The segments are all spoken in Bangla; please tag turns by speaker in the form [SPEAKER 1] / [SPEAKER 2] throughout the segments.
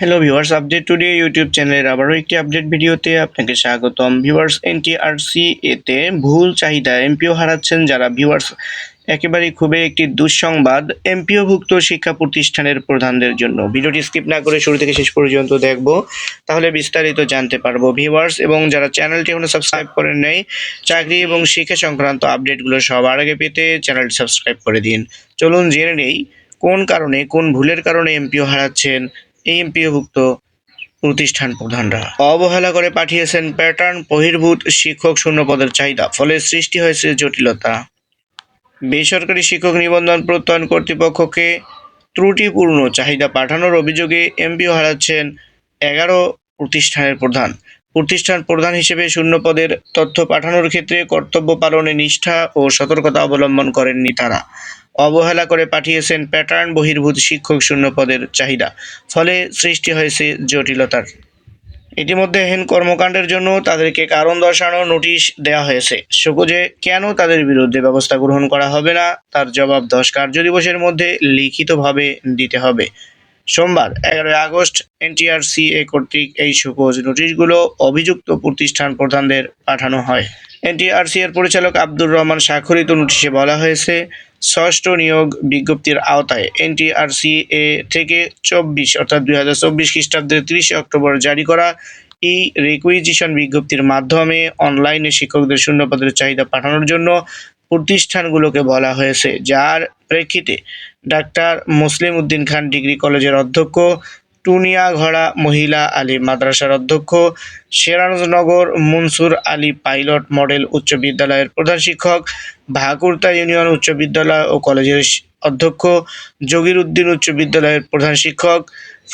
[SPEAKER 1] Hello viewers update today YouTube চ্যানেলের আবারও একটি আপডেট ভিডিওতে আপনাকে স্বাগতম। ভিউয়ার্স এনটিআরসি এতে ভুল চাহিদা এমপিও হারাচ্ছেন যারা। ভিউয়ার্স একেবারেই খুবই একটি দুঃসংবাদ। এমপিওভুক্ত শিক্ষা প্রতিষ্ঠানের প্রধানদের জন্য। ভিডিওটি স্কিপ না করে শুরু থেকে শেষ পর্যন্ত দেখব, তাহলে বিস্তারিত জানতে পারব। ভিউয়ার্স এবং যারা চ্যানেলটি এখনও সাবস্ক্রাইব করেন নাই, চাকরি এবং শিক্ষা সংক্রান্ত আপডেটগুলো সবার আগে পেতে চ্যানেলটি সাবস্ক্রাইব করে দিন। চলুন জেনে নেই, কোন কারণে, কোন ভুলের কারণে এমপিও হারাচ্ছেন এমপিওভুক্ত প্রতিষ্ঠান প্রধানরা। অবহেলা করে পাঠিয়েছেন প্যাটার্ন বহির্ভূত শিক্ষক শূন্য পদের চাহিদা, ফলে সৃষ্টি হয়েছে জটিলতা। বেসরকারি শিক্ষক নিবন্ধন প্রত্যয়ন কর্তৃপক্ষকে ত্রুটিপূর্ণ চাহিদা পাঠানোর অভিযোগে এমপিও হারাচ্ছেন এগারো প্রতিষ্ঠানের প্রধান। প্রতিষ্ঠান প্রধান হিসেবে শূন্য পদের তথ্য পাঠানোর ক্ষেত্রে কর্তব্য পালনে নিষ্ঠা ও সতর্কতা অবলম্বন করেননি তারা। অবহেলা করে পাঠিয়েছেন প্যাটার্ন বহির্ভূত শিক্ষক শূন্য পদের চাহিদা। ফলে সৃষ্টি হয়েছে জটিলতার। ইতিমধ্যে হেন কর্মকাণ্ডের জন্য তাদেরকে কারণ দর্শানো নোটিশ দেওয়া হয়েছে। সকুজে কেন তাদের বিরুদ্ধে ব্যবস্থা গ্রহণ করা হবে না? তার জবাব দশ কার্যদিবসের মধ্যে লিখিতভাবে দিতে হবে। সোমবার, এগারোই আগস্ট, এনটিআরসিএ কর্তৃক এই সুকোজ নোটিশগুলো অভিযুক্ত প্রতিষ্ঠান প্রধানদের পাঠানো হয়। এনটিআরসি এর পরিচালক আব্দুর রহমান স্বাক্ষরিত নোটিশে বলা হয়েছে ষষ্ঠ নিয়োগ বিজ্ঞপ্তির আওতায় এনটিআরসি এ থেকে চব্বিশ অর্থাৎ দুই হাজার চব্বিশ খ্রিস্টাব্দের তিরিশে অক্টোবর জারি করা ই রিকুইজিশন বিজ্ঞপ্তির মাধ্যমে অনলাইনে শিক্ষকদের শূন্যপদের চাহিদা পাঠানোর জন্য প্রতিষ্ঠানগুলোকে বলা হয়েছে। যার প্রেক্ষিতে ডাক্তার মুসলিম উদ্দিন খান ডিগ্রি কলেজের অধ্যক্ষ টুনিয়াঘড়া মহিলা আলী মাদ্রাসার অধ্যক্ষ, সিরাজনগর মনসুর আলী পাইলট মডেল উচ্চ বিদ্যালয়ের প্রধান শিক্ষক, ভাকুরতা ইউনিয়ন উচ্চ বিদ্যালয় ও কলেজের অধ্যক্ষ জগির উদ্দিন উচ্চ বিদ্যালয়ের প্রধান শিক্ষক,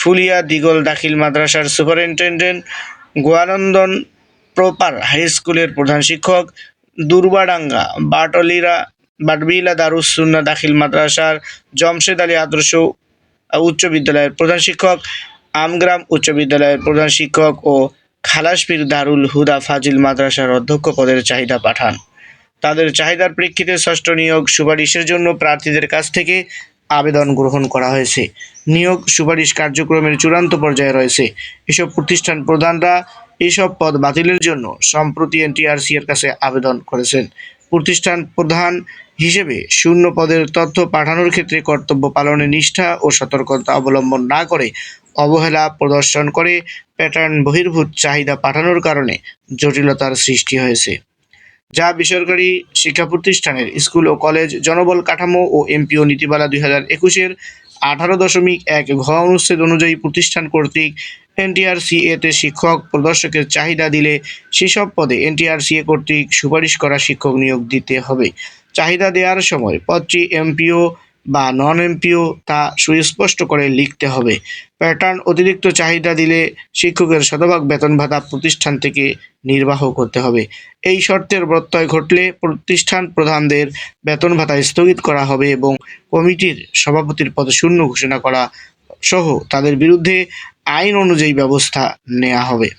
[SPEAKER 1] ফুলিয়া দিগল দাখিল মাদ্রাসার সুপারিনটেন্ডেন্ট গোয়ানন্দন প্রপার হাই স্কুলের প্রধান শিক্ষক, দুর্বাডাঙ্গা বাটলিরা বাটবিলা দারুসুন্না দাখিল মাদ্রাসার জমশেদ আলী আদর্শ উচ্চ বিদ্যালয়ের প্রধান শিক্ষক, আমগ্রাম উচ্চ বিদ্যালয়ের প্রধান শিক্ষক ও খালাসপীর দারুল হুদা ফাজিল মাদ্রাসার অধ্যক্ষ পদের চাহিদা পাঠান। তাদের চাহিদার প্রেক্ষিতে ষষ্ঠ নিয়োগ সুপারিশের জন্য প্রার্থীদের কাছ থেকে আবেদন গ্রহণ করা হয়েছে। নিয়োগ সুপারিশ কার্যক্রমের চূড়ান্ত পর্যায়ে রয়েছে। এসব প্রতিষ্ঠান প্রধানরা এসব পদ বাতিলের জন্য সম্প্রতি এনটিআরসি এর কাছে আবেদন করেছেন। প্রতিষ্ঠান প্রধান হিসেবে শূন্য পদের তথ্য পাঠানোর ক্ষেত্রে কর্তব্য পালনে নিষ্ঠা ও সতর্কতা অবলম্বন না করে অবহেলা প্রদর্শন করে প্যাটার্ন বহির্ভূত চাহিদা পাঠানোর কারণে জটিলতার সৃষ্টি হয়েছে। যা বেসরকারি শিক্ষা প্রতিষ্ঠানের স্কুল ও কলেজ জনবল কাঠামো ও এমপিও নীতিমালা দুই হাজার একুশের আঠারো দশমিক এক ঘ অনুচ্ছেদ অনুযায়ী প্রতিষ্ঠান কর্তৃক এনটিআরসিএ তে শিক্ষক প্রদর্শকের চাহিদা দিলে সেসব পদে এনটিআরসিএ কর্তৃক সুপারিশ করা শিক্ষক নিয়োগ দিতে হবে। চাহিদা দেওয়ার সময় পদটি এমপিও বা নন এমপিও তা সুস্পষ্ট করে লিখতে হবে। প্যাটার্ন অতিরিক্ত চাহিদা দিলে শিক্ষকের শতভাগ বেতন ভাতা প্রতিষ্ঠান থেকে নির্বাহ করতে হবে। এই শর্তের প্রত্যয় ঘটলে প্রতিষ্ঠান প্রধানদের বেতন ভাতা স্থগিত করা হবে এবং কমিটির সভাপতির পদে শূন্য ঘোষণা করা সহ তাদের বিরুদ্ধে আইন অনুযায়ী ব্যবস্থা নেওয়া হবে।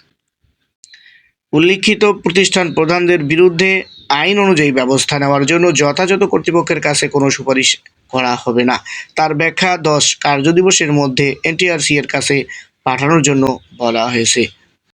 [SPEAKER 1] উল্লিখিত প্রতিষ্ঠান প্রধানদের বিরুদ্ধে আইন অনুযায়ী ব্যবস্থা নেওয়ার জন্য যথাযথ কর্তৃপক্ষের কাছে কোনো সুপারিশ করা হবে না। তার ব্যাখ্যা দশ কার্যদিবসের মধ্যে এনটিআরসি এর কাছে পাঠানোর জন্য বলা হয়েছে।